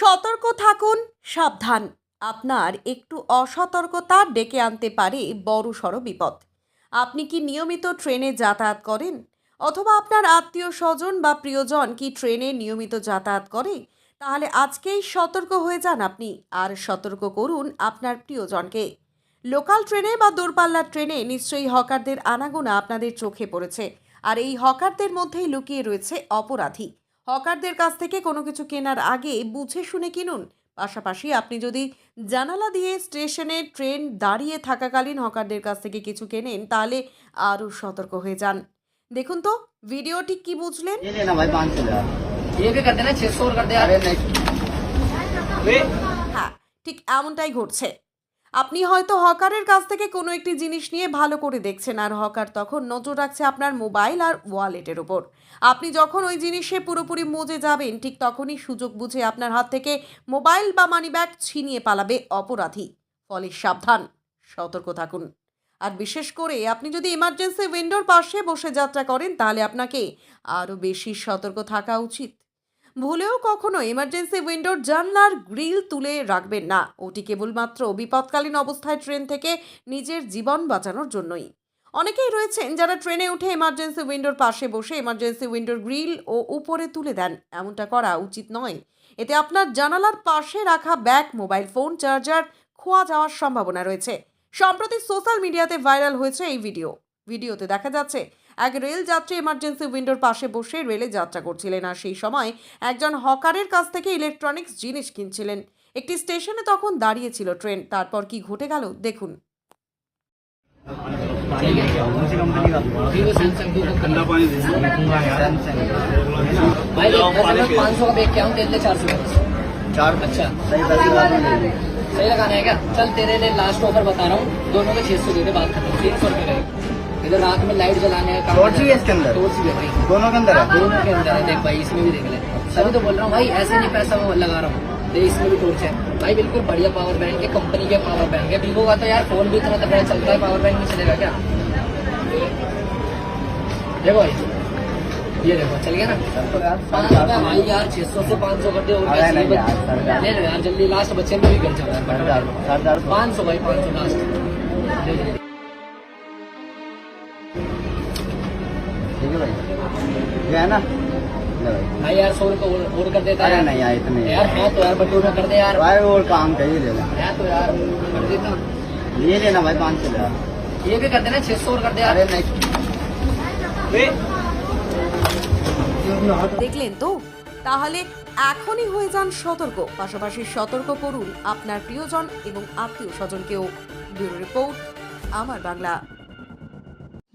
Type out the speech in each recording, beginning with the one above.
সতর্ক থাকুন, সাবধান। আপনার একটু অসতর্কতা ডেকে আনতে পারে বড়সড় বিপদ। আপনি কি নিয়মিত ট্রেনে যাতায়াত করেন? অথবা আপনার আত্মীয় স্বজন বা প্রিয়জন কি ট্রেনে নিয়মিত যাতায়াত করে? তাহলে আজকেই সতর্ক হয়ে যান আপনি, আর সতর্ক করুন আপনার প্রিয়জনকে। লোকাল ট্রেনে বা দূরপাল্লার ট্রেনে নিশ্চয়ই হকারদের আনাগোনা আপনাদের চোখে পড়েছে, আর এই হকারদের মধ্যেই লুকিয়ে রয়েছে অপরাধী। হকারদের কাছ থেকে কোনো কিছু কেনার আগে বুঝে শুনে কিনুন। পাশাপাশি আপনি যদি জানালা দিয়ে স্টেশনে ট্রেন দাঁড়িয়ে থাকাকালীন হকারদের কাছ থেকে কিছু কেনেন তাহলে আরও সতর্ক হয়ে যান। দেখুন তো ভিডিওটি কি বুঝলেন? হ্যাঁ ঠিক এমনটাই ঘটছে। আপনি হয়তো হকারের কাছ থেকে কোনো একটি জিনিস নিয়ে ভালো করে দেখছেন, আর হকার তখন নজর রাখছে আপনার মোবাইল আর ওয়ালেটের ওপর আপনি যখন ওই জিনিসে পুরোপুরি মজে যাবেন, ঠিক তখনই সুযোগ বুঝে আপনার হাত থেকে মোবাইল বা মানিব্যাগ ছিনিয়ে পালাবে অপরাধী। ফলে সাবধান, সতর্ক থাকুন। আর বিশেষ করে আপনি যদি ইমার্জেন্সি উইন্ডোর পাশে বসে যাত্রা করেন, তাহলে আপনাকে আরও বেশি সতর্ক থাকা উচিত। ভুলেও কখনো এমার্জেন্সি উইন্ডোর জানলার গ্রিল তুলে রাখবেন না। ওটি কেবলমাত্র বিপদকালীন অবস্থায় ট্রেন থেকে নিজের জীবন বাঁচানোর জন্যই। অনেকেই রয়েছেন যারা ট্রেনে উঠে এমার্জেন্সি উইন্ডোর পাশে বসে এমার্জেন্সি উইন্ডোর গ্রিল ও উপরে তুলে দেন। এমনটা করা উচিত নয়। এতে আপনার জানালার পাশে রাখা ব্যাগ, মোবাইল ফোন, চার্জার খোয়া যাওয়ার সম্ভাবনা রয়েছে। সম্প্রতি সোশ্যাল মিডিয়াতে ভাইরাল হয়েছে এই ভিডিও ভিডিওতে দেখা যাচ্ছে এক রেল যাত্রী এমার্জেন্সি উইন্ডোর পাশে বসে রেলে যাত্রা করছিলেন আর সেই সময় একজন হকারের কাছ থেকে ইলেকট্রনিক্স জিনিস কিনছিলেন একটি স্টেশনে তখন দাঁড়িয়েছিল ট্রেন তারপর কি ঘটে গেল দেখুন वीवो सैमसंग दो ठंडा पानी सैमसंग भाई पाँच सौ का देख के हम दे दे चार सौ चार अच्छा सही पैसे लगा देंगे। सही लगाना है क्या चल तेरे लिए लास्ट ऑफर बता रहा हूँ दोनों के छह सौ दे दे बात खत्म तीन सौ रुपये रहेगी इधर रात में लाइट जलाने का टॉर्च है इसके अंदर? टॉर्च है भाई। दोनों के अंदर है? दोनों के अंदर है। देख भाई इसमें भी देख ले। तभी तो बोल रहा हूँ भाई ऐसे नहीं पैसा मैं लगा रहा हूँ। देख इसमें भी टॉर्च है। भाई बिल्कुल बढ़िया पावर बैंक है कंपनी के पावर बैंक है। वीवो का तो यार फ़ोन भी इतना तगड़ा चलता है पावर बैंक नहीं चलेगा क्या? देखो भाई ये देखो चल गया ना? पाँच सौ भाई यार छह सौ से पाँच सौ कर दे यार, जल्दी लास्ट बच्चे में भी कर जाओ पाँच सौ भाई पाँच सौ लास्ट भाई ये है ना ले भाई भाई यार सौ रुपये और- और कर देता अरे यार नहीं यार इतने यार है तो यार बटू में कर दे यार भाई और काम का ही ले लेना है तो यार कर देता ये लेना भाई पाँच सौ यार ये भी कर देना छह सौ और कर दे यार अरे नहीं দেখলেন তো তাহলে এখনই হয়ে যান সতর্ক পাশাপাশি সতর্ক করুন আপনার প্রিয়জন এবং আত্মীয় স্বজনকেও ব্যুরো রিপোর্ট আমার বাংলা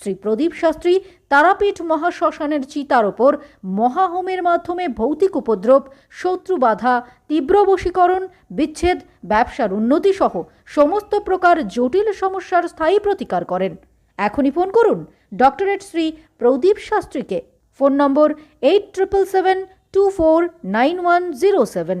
শ্রী প্রদীপ শাস্ত্রী তারাপীঠ মহাশ্মশানের চিতার ওপর মহাহোমের মাধ্যমে ভৌতিক উপদ্রব, শত্রু বাধা, তীব্র বশীকরণ, বিচ্ছেদ, ব্যবসার উন্নতি সহ সমস্ত প্রকার জটিল সমস্যার স্থায়ী প্রতিকার করেন। এখনই ফোন করুন ডক্টরেট শ্রী প্রদীপ শাস্ত্রীকে। Phone number eight triple seven two four nine one zero seven.